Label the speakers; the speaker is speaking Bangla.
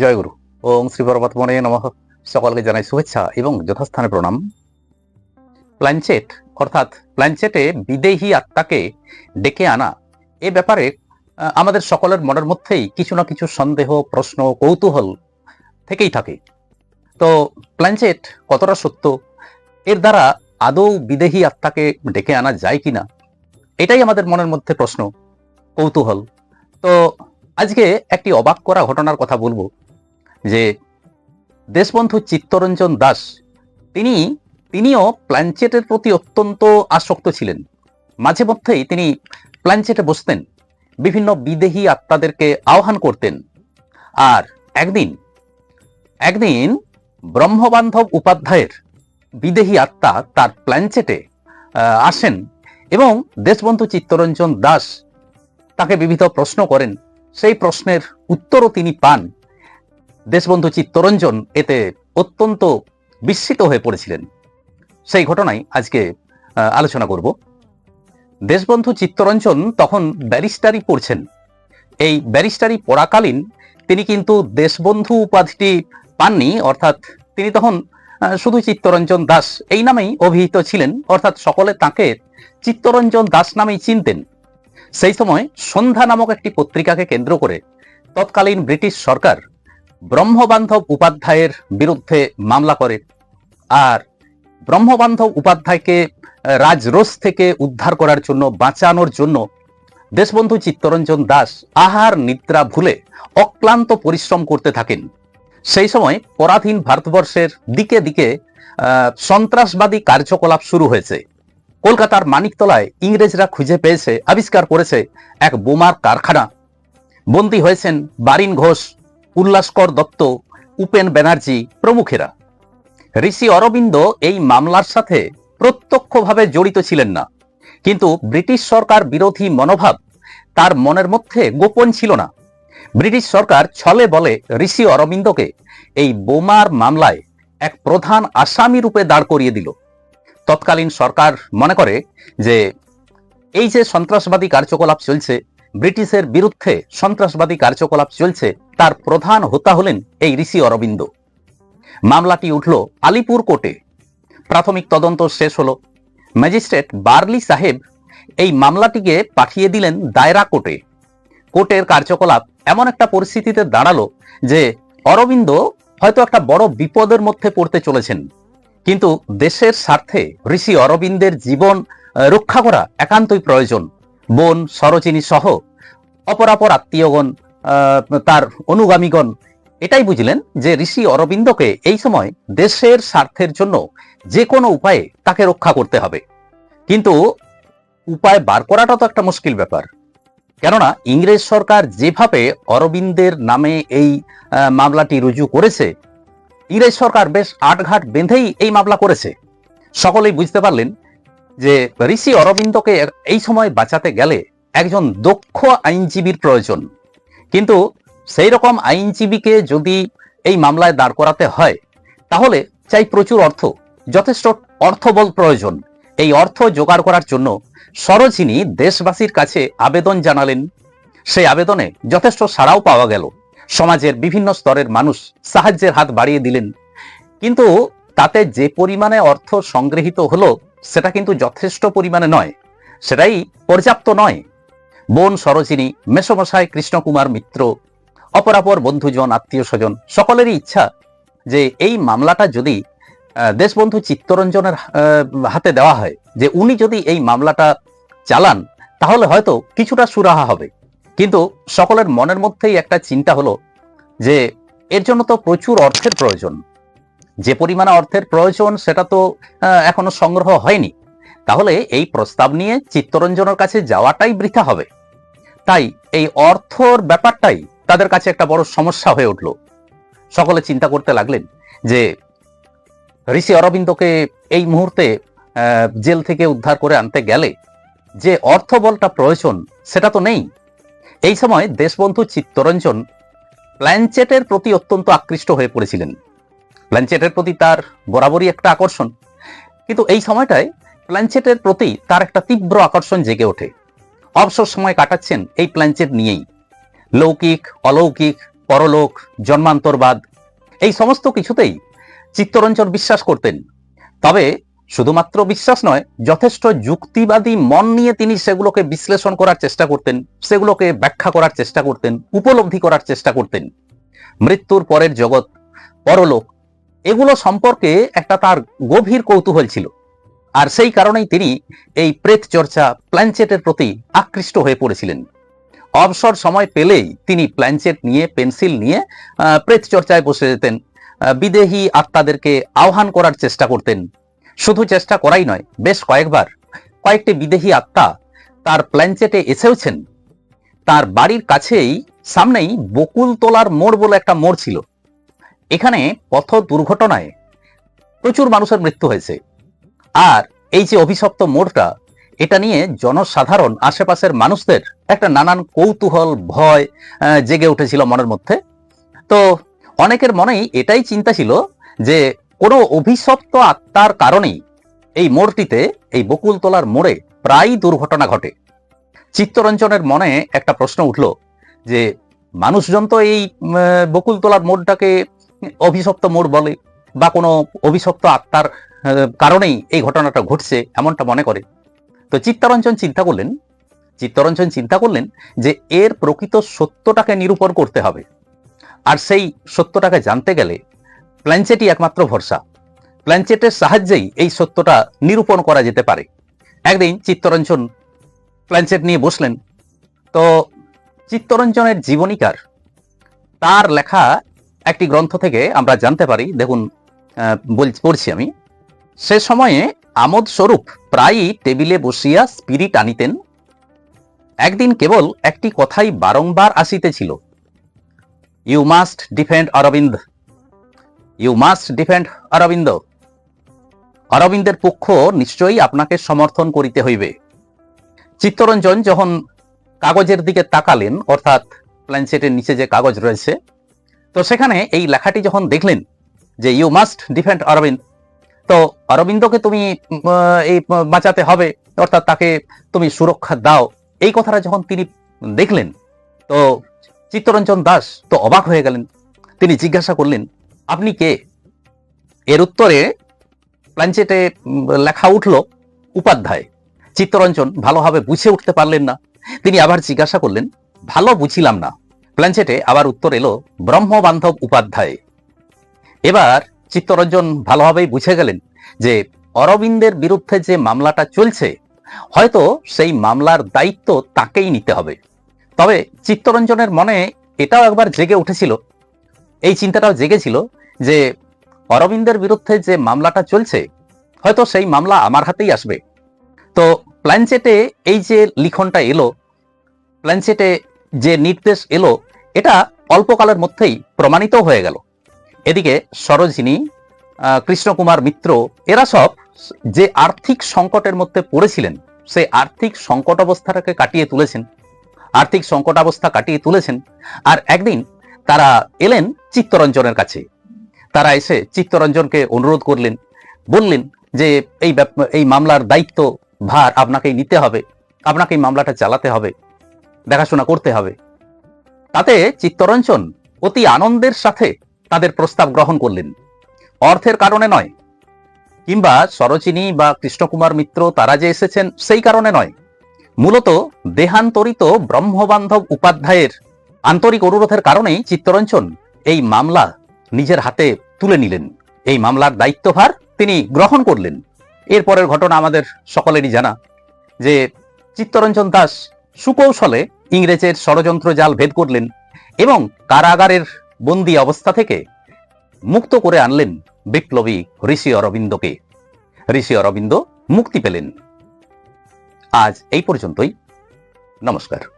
Speaker 1: জয়গুরু ওম শ্রী পরমাত্মনে নমঃ। সকলকে জানাই শুভেচ্ছা এবং যথাস্থানে প্রণাম। প্ল্যানচেট, অর্থাৎ প্ল্যানচেটে বিদেহী আত্মাকে ডেকে আনা, এ ব্যাপারে আমাদের সকলের মনের মধ্যেই কিছু না কিছু সন্দেহ, প্রশ্ন, কৌতূহল থেকেই থাকে। তো প্ল্যানচেট কতটা সত্য? এর দ্বারা আদৌ বিদেহী আত্মাকে ডেকে আনা যায় কিনা? এটাই আমাদের মনের মধ্যে প্রশ্ন, কৌতূহল। তো আজকে একটি অবাক করা ঘটনার কথা বলব। যে দেশবন্ধু চিত্তরঞ্জন দাস, তিনি, তিনিও প্ল্যানচেটের প্রতি অত্যন্ত আসক্ত ছিলেন। মাঝে মধ্যেই তিনি প্ল্যানচেটে বসতেন, বিভিন্ন বিদেহী আত্মাদেরকে আহ্বান করতেন। আর একদিন একদিন ব্রহ্মবান্ধব উপাধ্যায়ের বিদেহী আত্মা তার প্ল্যানচেটে আসেন এবং দেশবন্ধু চিত্তরঞ্জন দাস তাকে বিবিধ প্রশ্ন করেন। সেই প্রশ্নের উত্তরও তিনি পান। দেশবন্ধু চিত্তরঞ্জন এতে অত্যন্ত বিস্মিত হয়ে পড়েছিলেন। সেই ঘটনাই আজকে আলোচনা করব। দেশবন্ধু চিত্তরঞ্জন তখন ব্যারিস্টারি পড়ছেন। এই ব্যারিস্টারি পড়াকালীন তিনি কিন্তু দেশবন্ধু উপাধিটি পাননি, অর্থাৎ তিনি তখন শুধু চিত্তরঞ্জন দাস এই নামেই অভিহিত ছিলেন, অর্থাৎ সকলে তাকে চিত্তরঞ্জন দাস নামেই চিনতেন। সেই সময় সন্ধ্যা নামক একটি পত্রিকাকে কেন্দ্র করে তৎকালীন ব্রিটিশ সরকার ব্রহ্মবান্ধব উপাধ্যায়ের বিরুদ্ধে মামলা করে আর ব্রহ্মবান্ধব উপাধ্যায়কে রাজরোষ থেকে উদ্ধার করার জন্য বাঁচানোর জন্য দেশবন্ধু চিত্তরঞ্জন দাস আহার নিদ্রা ভুলে অক্লান্ত পরিশ্রম করতে থাকেন। সেই সময় পরাধীন ভারতবর্ষের দিকে দিকে সন্ত্রাসবাদী কার্যকলাপ শুরু হয়েছে। কলকাতার মানিকতলায় ইংরেজরা খুঁজে পেয়েছে, আবিষ্কার করেছে এক বোমার কারখানা। বন্দী হয়েছেন বারিন ঘোষ উল্লাসকর দত্ত, উপেন ব্যানার্জি প্রমুখেরা। ঋষি অরবিন্দ এই মামলার সাথে প্রত্যক্ষভাবে জড়িত ছিলেন না। কিন্তু ব্রিটিশ সরকার বিরোধী মনোভাব তার মনের মধ্যে গোপন ছিল না। ব্রিটিশ সরকার ছলে বলে ঋষি অরবিন্দকে এই বোমার মামলায় এক প্রধান আসামি রূপে দাঁড় করিয়ে দিল। তৎকালীন সরকার মনে করে যে, এই যে সন্ত্রাসবাদী কার্যকলাপ চলছে ব্রিটিশের বিরুদ্ধে সন্ত্রাসবাদী কার্যকলাপ চলছে, তার প্রধান হোতা হলেন এই ঋষি অরবিন্দ। মামলাটি উঠল আলিপুর কোর্টে। প্রাথমিক তদন্ত শেষ হল। ম্যাজিস্ট্রেট বার্লি সাহেব এই মামলাটিকে পাঠিয়ে দিলেন দায়রা কোর্টে। কোর্টের কার্যকলাপ এমন একটা পরিস্থিতিতে দাঁড়াল যে অরবিন্দ হয়তো একটা বড় বিপদের মধ্যে পড়তে চলেছেন। কিন্তু দেশের স্বার্থে ঋষি অরবিন্দের জীবন রক্ষা করা একান্তই প্রয়োজন। বোন সরোচিনী সহ অপরাপর আত্মীয়গণ তার অনুগামীগণ। এটাই বুঝলেন যে ঋষি অরবিন্দকে এই সময় দেশের স্বার্থের জন্য যে কোনো উপায়ে তাকে রক্ষা করতে হবে। কিন্তু উপায় বার করাটা তো একটা মুশকিল ব্যাপার। কেননা ইংরেজ সরকার যেভাবে অরবিন্দের নামে এই মামলাটি রুজু করেছে, ইংরেজ সরকার বেশ আটঘাট বেঁধেই এই মামলা করেছে। সকলেই বুঝতে পারলেন যে ঋষি অরবিন্দকে এই সময় বাঁচাতে গেলে একজন দক্ষ আইনজীবীর প্রয়োজন। কিন্তু সেই রকম আইনজীবীকে যদি এই মামলায় দাঁড় করাতে হয়, তাহলে চাই প্রচুর অর্থ, যথেষ্ট অর্থবল প্রয়োজন। এই অর্থ জোগাড় করার জন্য সরোজিনী দেশবাসীর কাছে আবেদন জানালেন। সেই আবেদনে যথেষ্ট সাড়াও পাওয়া গেল। সমাজের বিভিন্ন স্তরের মানুষ সাহায্যের হাত বাড়িয়ে দিলেন। কিন্তু তাতে যে পরিমাণে অর্থ সংগৃহীত হলো সেটা কিন্তু যথেষ্ট পরিমাণে নয়। সেটাই পর্যাপ্ত নয়। বোন সরোজিনী, মেসমশাই কৃষ্ণকুমার মিত্র, অপরাপর বন্ধুজন আত্মীয় স্বজন সকলেরই ইচ্ছা যে এই মামলাটা যদি দেশবন্ধু চিত্তরঞ্জনের হাতে দেওয়া হয়, যে উনি যদি এই মামলাটা চালান, তাহলে হয়তো কিছুটা সুরাহা হবে। কিন্তু সকলের মনের মধ্যেই একটা চিন্তা হলো যে, এর জন্য তো প্রচুর অর্থের প্রয়োজন। যে পরিমাণ অর্থের প্রয়োজন সেটা তো এখনও সংগ্রহ হয়নি। তাহলে এই প্রস্তাব নিয়ে চিত্তরঞ্জনের কাছে যাওয়াটাই বৃথা হবে। তাই এই অর্থর ব্যাপারটাই তাদের কাছে একটা বড় সমস্যা হয়ে উঠল। সকলে চিন্তা করতে লাগলেন যে, ঋষি অরবিন্দকে এই মুহূর্তে জেল থেকে উদ্ধার করে আনতে গেলে যে অর্থবলটা প্রয়োজন সেটা তো নেই। এই সময় দেশবন্ধু চিত্তরঞ্জন প্ল্যানচেটের প্রতি অত্যন্ত আকৃষ্ট হয়ে পড়েছিলেন। প্ল্যানচেটের প্রতি তার বরাবরই একটা আকর্ষণ। কিন্তু এই সময়টায় প্ল্যানচেটের প্রতি তার একটা তীব্র আকর্ষণ জেগে ওঠে। অবসর সময় কাটাচ্ছেন এই প্ল্যানচেট নিয়েই। লৌকিক, অলৌকিক, পরলোক, জন্মান্তরবাদ, এই সমস্ত কিছুতেই চিত্তরঞ্জন বিশ্বাস করতেন। তবে শুধুমাত্র বিশ্বাস নয়, যথেষ্ট যুক্তিবাদী মন নিয়ে তিনি সেগুলোকে বিশ্লেষণ করার চেষ্টা করতেন, সেগুলোকে ব্যাখ্যা করার চেষ্টা করতেন, উপলব্ধি করার চেষ্টা করতেন। মৃত্যুর পরের জগৎ, পরলোক এগুলো সম্পর্কে একটা তার গভীর কৌতূহল ছিল, আর সেই কারণেই তিনি এই প্রেত চর্চা প্ল্যানচেটের প্রতি আকৃষ্ট হয়ে পড়েছিলেন। অবসর সময় পেলেই তিনি প্ল্যানচেট নিয়ে, পেন্সিল নিয়ে প্রেত চর্চায় বসে যেতেন। বিদেহী আত্মাদেরকে আহ্বান করার চেষ্টা করতেন। শুধু চেষ্টা করাই নয়, বেশ কয়েকবার কয়েকটি বিদেহী আত্মা তার প্ল্যানচেটে এসেওছেন। তার বাড়ির কাছেই সামনেই বকুলতলার মোড় বলে একটা মোড় ছিল। এখানে পথ দুর্ঘটনায় প্রচুর মানুষের মৃত্যু হয়েছে। আর এই যে অভিশপ্ত মোড়টা, এটা নিয়ে জনসাধারণ, আশেপাশের মানুষদের একটা নানান কৌতূহল, ভয় জেগে উঠেছিল মনের মধ্যে। তো অনেকের মনেই এটাই চিন্তা ছিল যে কোনো অভিশপ্ত আত্মার কারণেই এই মোড়টিতে, এই বকুলতলার মোড়ে প্রায় দুর্ঘটনা ঘটে। চিত্তরঞ্জনের মনে একটা প্রশ্ন উঠল যে, মানুষজন তো এই বকুলতলার মোড়টাকে অভিশপ্ত মোড় বলে বা কোনো অভিশপ্ত আত্মার কারণেই এই ঘটনাটা ঘটছে এমনটা মনে করে। তো চিত্তরঞ্জন চিন্তা করলেন, চিত্তরঞ্জন চিন্তা করলেন যে এর প্রকৃত সত্যটাকে নিরূপণ করতে হবে। আর সেই সত্যটাকে জানতে গেলে প্ল্যানচেটই একমাত্র ভরসা। প্ল্যানচেটের সাহায্যেই এই সত্যটা নিরূপণ করা যেতে পারে। একদিন চিত্তরঞ্জন প্ল্যানচেট নিয়ে বসলেন, তো চিত্তরঞ্জনের জীবনীকার, তার লেখা একটি গ্রন্থ থেকে আমরা জানতে পারি, দেখুন পড়ছি আমি। সে সময়ে আমোদ স্বরূপ প্রায়ই টেবিলে বসিয়া স্পিরিট আনিতেন। একদিন কেবল একটি কথাই বারংবার আসিতেছিল। You must defend Aurobindo. You must defend Aurobindo. অরবিন্দের পক্ষ নিশ্চয়ই আপনাকে সমর্থন করিতে হইবে। চিত্তরঞ্জন যখন কাগজের দিকে তাকালেন, অর্থাৎ প্ল্যানসেটের নিচে যে কাগজ রয়েছে তো সেখানে এই লেখাটি যখন দেখলেন যে ইউ মাস্ট ডিফেন্ড অরবিন্দ, তো অরবিন্দকে তুমি এই বাঁচাতে হবে, অর্থাৎ তাকে তুমি সুরক্ষা দাও। এই কথাটা যখন তিনি দেখলেন, তো চিত্তরঞ্জন দাস তো অবাক হয়ে গেলেন। তিনি জিজ্ঞাসা করলেন, আপনি কে? এর উত্তরে প্ল্যানচেটে লেখা উঠল, উপাধ্যায়। চিত্তরঞ্জন ভালোভাবে বুঝে উঠতে পারলেন না। তিনি আবার জিজ্ঞাসা করলেন, ভালো বুঝিলাম না প্ল্যানচেটে আবার উত্তর এলো ব্রহ্মবান্ধব উপাধ্যায়। এবার চিত্তরঞ্জন ভালোভাবেই বুঝে গেলেন যে অরবিন্দের বিরুদ্ধে যে মামলাটা চলছে, হয়তো সেই মামলার দায়িত্ব তাকেই নিতে হবে। তবে চিত্তরঞ্জনের মনে এটাও একবার জেগে উঠেছিল, এই চিন্তাটাও জেগেছিল যে অরবিন্দের বিরুদ্ধে যে মামলাটা চলছে, হয়তো সেই মামলা আমার হাতেই আসবে। তো প্ল্যানচেটে এই যে লিখনটা এলো প্ল্যানচেটে যে নির্দেশ এলো, এটা অল্পকালের মধ্যেই প্রমাণিত হয়ে গেল। এদিকে সরোজিনী কৃষ্ণকুমার মিত্র, এরা সব যে আর্থিক সংকটের মধ্যে পড়েছিলেন সেই আর্থিক সংকট অবস্থাটাকে কাটিয়ে তুলেছেন। আর্থিক সংকট অবস্থা কাটিয়ে তুলেছেন। আর একদিন তারা এলেন চিত্তরঞ্জনের কাছে। তারা এসে চিত্তরঞ্জনকে অনুরোধ করলেন, বললেন যে এই এই মামলার দায়িত্ব ভার আপনাকেই নিতে হবে, আপনাকে এই মামলাটা চালাতে হবে। দেখাশোনা করতে হবে। তাতে চিত্তরঞ্জন অতি আনন্দের সাথে তাদের প্রস্তাব গ্রহণ করলেন। অর্থের কারণে নয়। কিংবা সরোজিনী বা কৃষ্ণকুমার মিত্র তারা যে এসেছেন সেই কারণে নয়। মূলত দেহান্তরিত ব্রহ্মবান্ধব উপাধ্যায়ের আন্তরিক অনুরোধের কারণেই চিত্তরঞ্জন এই মামলা নিজের হাতে তুলে নিলেন। এই মামলার দায়িত্বভার তিনি গ্রহণ করলেন। এরপরের ঘটনা আমাদের সকলেরই জানা যে চিত্তরঞ্জন দাস সুকৌশলে ইংরেজের ষড়যন্ত্র জাল ভেদ করলেন এবং কারাগারের বন্দি অবস্থা থেকে মুক্ত করে আনলেন বিপ্লবী ঋষি অরবিন্দকে। ঋষি অরবিন্দ মুক্তি পেলেন। আজ এই পর্যন্তই। নমস্কার।